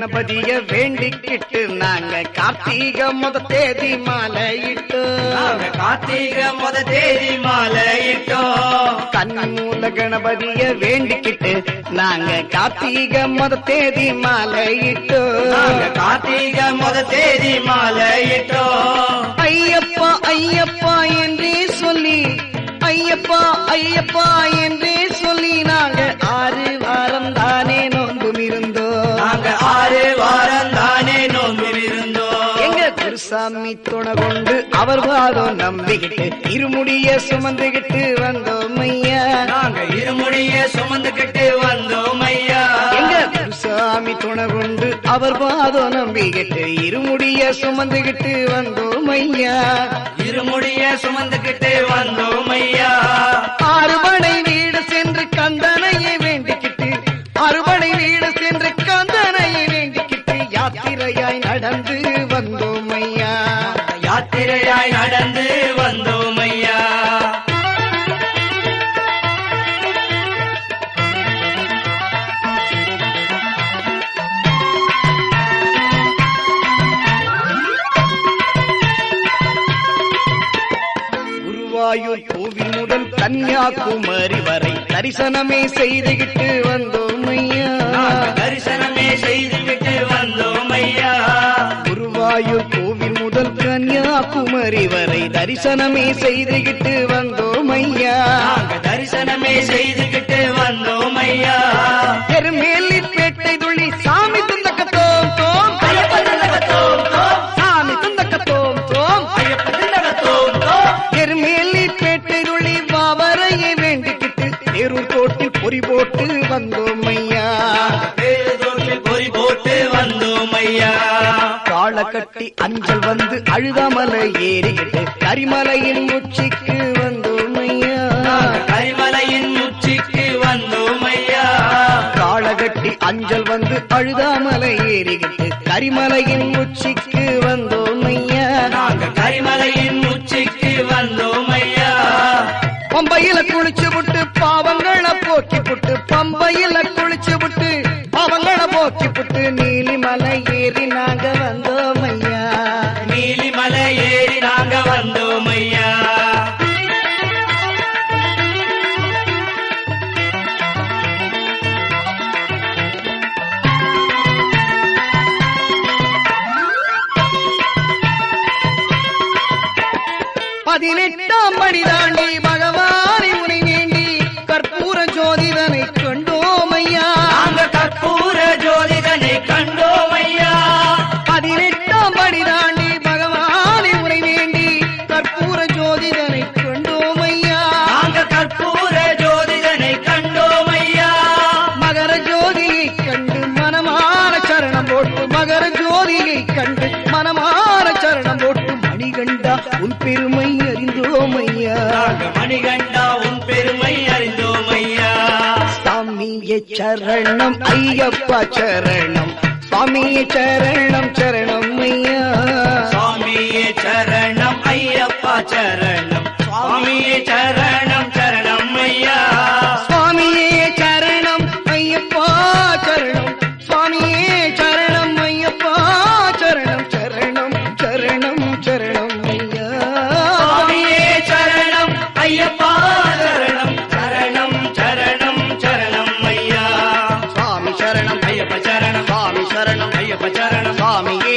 கணபதிய வேண்டிக்கிட்டு நாங்க கார்த்திக முத தேதி மாலையிட்டு கார்த்திகை முத தேதி மாலையிட்டோம். கன்னி மூல கணபதிய வேண்டிக்கிட்டு நாங்க கார்த்திக முத தேதி மாலையிட்டு கார்த்திகை முத தேதி மாலையிட்டோம். ஐயப்பா ஐயப்பா என்றே சொல்லி ஐயப்பா ஐயப்பா என்றே குருசாமி துணை கொண்டு அவர் பாதம் நம்பிக்கிட்டு இருமுடிய சுமந்துகிட்டு வந்தோம் ஐயா நாங்க இருமுடிய சுமந்துகிட்டு வந்தோம் ஐயா எங்க குருசாமி துணை கொண்டு அவர் பாதம் நம்பிக்கிட்டு இருமுடிய சுமந்துகிட்டு வந்தோம் ஐயா இருமுடிய சுமந்துகிட்டு வந்தோம் ஐயா அறுபடை வீடு சென்று கந்தனையை வேண்டிக்கிட்டு அறுபடை வீடு சென்று கந்தனையை வேண்டிக்கிட்டு யாத்திரையாய் நடந்து வந்தோம் ஐயா கன்னியாகுமரி வரை தரிசனமே செய்துகிட்டு வந்தோம் ஐயா. தரிசனமே செய்துகிட்டு வந்தோம் ஐயா. குருவாயூர் கோவில் முதல் கன்னியாகுமரி வரை தரிசனமே செய்துகிட்டு வந்தோம் ஐயா. தரிசனமே செய்துகிட்டு வந்தோம் ஐயா. எருமேலி அஞ்சல் வந்து அழுதாமலை ஏறிக்கிட்டு கரிமலையின் உச்சிக்கு வந்தோம் ஐயா கரிமலையின் உச்சிக்கு வந்தோம் ஐயா காள கட்டி அஞ்சல் வந்து அழுதாமலை ஏறிக்கிட்டு கரிமலையின் உச்சிக்கு வந்தோம் ஐயா நாங்க கரிமலையின் உச்சிக்கு வந்தோம் ஐயா பம்பையில குளிச்சு விட்டு பாவங்களை போக்கி புட்டு பம்பையில குளிச்சு விட்டு பாவங்களை போக்கி புட்டு நீலிமலை ஏறி நாங்க வந்தோம் ஐயா பதினெட்டாம் படி தாண்டி பகவானை உனை வேண்டி கற்பூர ஜோதிடனை கண்டோம் ஐயா கற்பூர ஜோதிடனை கண்டோம் ஐயா பதினெட்டாம் படி தாண்டி பகவானை உனை வேண்டி கற்பூர ஜோதிடனை கண்டோம் ஐயா கற்பூர ஜோதிடனை கண்டோம் ஐயா மகர ஜோதியை கண்டு மனமான சரணம் போட்டு மகர ஜோதியை கண்டு மனமான சரணம் போட்டு மணிகண்டா உன் பெருமை அறிந்தோம் ஐயா நாங்க மணிகண்டா உன் பெருமை அறிந்தோம் ஐயா சாமியே சரணம் ஐயப்பா சரணம். சுவாமியே சரணம் சரணம் ஐயா. சுவாமியே சரணம் ஐயப்பா சரணம். சரணம் சரணம் சரணம் ஐயப்ப சரணம் சுவாமியே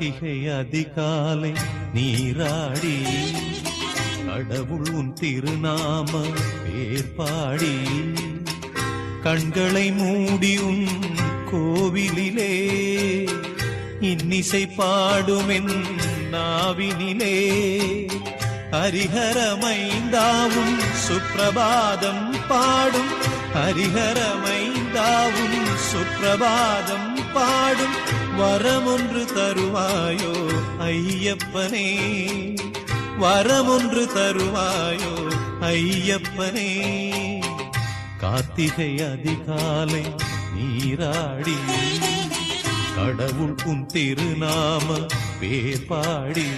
கார்த்திகை அதிகாலை நீராடி. கடவுள் உன் திருநாம பேர்பாடி கண்களை மூடி உன் கோவிலிலே. இன்னிசை பாடுமென் நாவினிலே. ஹரிஹரமைந்தாவும் சுப்பிரபாதம் பாடும். ஹரிஹரமைந்தாவும் சுப்பிரபாதம் பாடும் வரமொன்று தருவாயோ ஐயப்பனே? வரமொன்று தருவாயோ ஐயப்பனே? கார்த்திகை அதிகாலை நீராடி கடவுள் உன் திருநாம பேர் பாடி.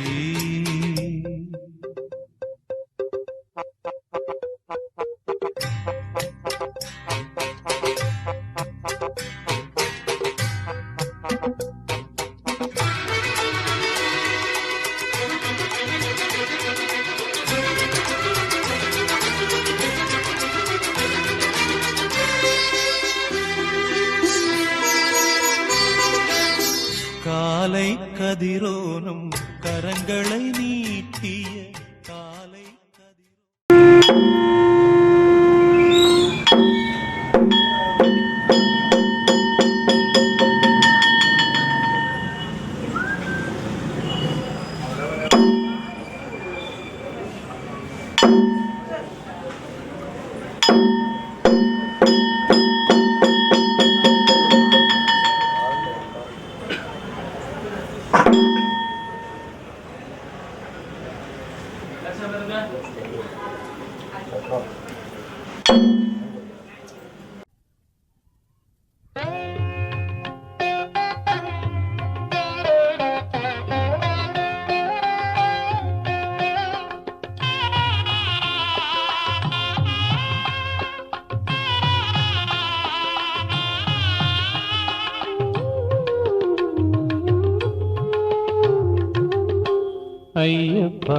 ஐயப்பா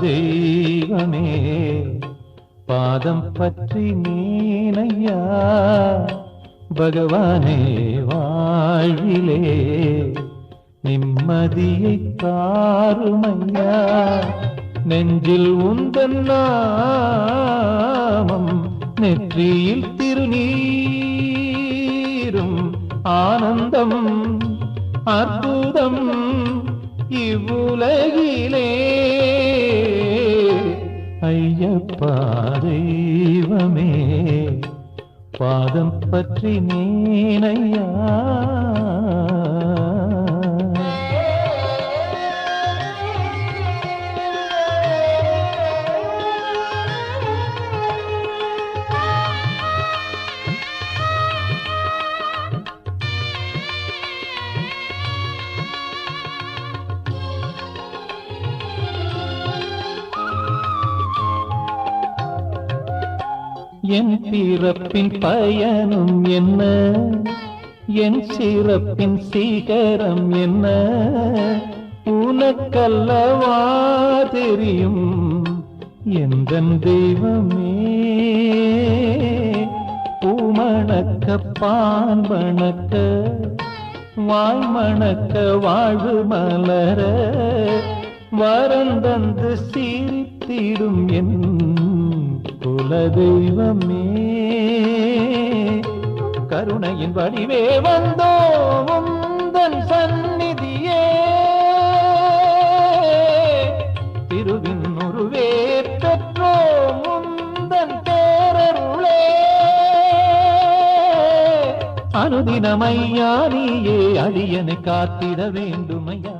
தெய்வமே பாதம் பற்றி நீனையா பகவானே வாழ்விலே. நிம்மதியை தாருமையா நெஞ்சில் உந்தன் நாமம் நெற்றியில் திருநீரும் ஆனந்தம் அற்புதம் இவ்வுலகிலே ஐயப்பா தெய்வமே பாதம் பற்றி நீனையா என் பிறப்பின் பயனும் என்ன? என் சிறப்பின் சீகரம் என்ன? உனக்கல்லவா தெரியும்? எந்த தெய்வமே? பூமணக்க பான் மணக்க வாய் வாழ்வு மலர வரந்தந்து சீரித்திடும் என் குலதெய்வமே கருணையின் வடிவே வந்தோ உந்தன் சந்நிதியே. திருவின் உருவே பெற்றோ முந்தன் பேரருளே. அனுதினமையா நீயே அடியனை காத்திட வேண்டுமையா.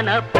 ஞான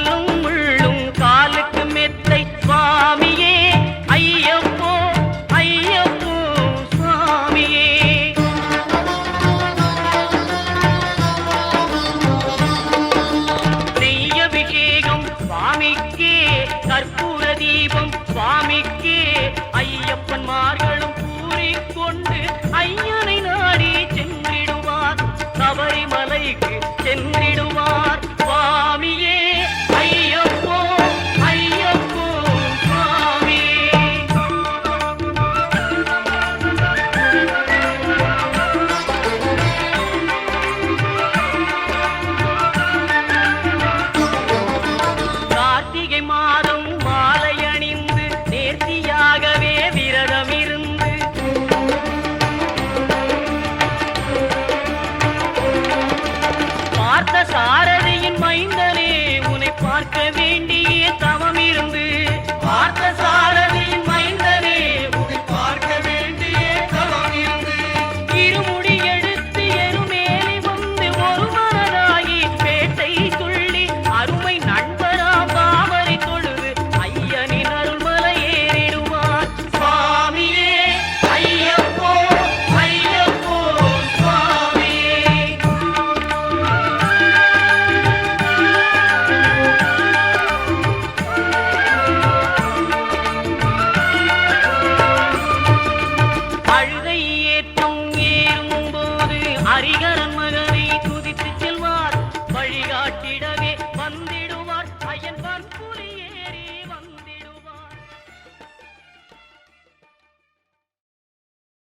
சுவாமியே ஐயப்ப.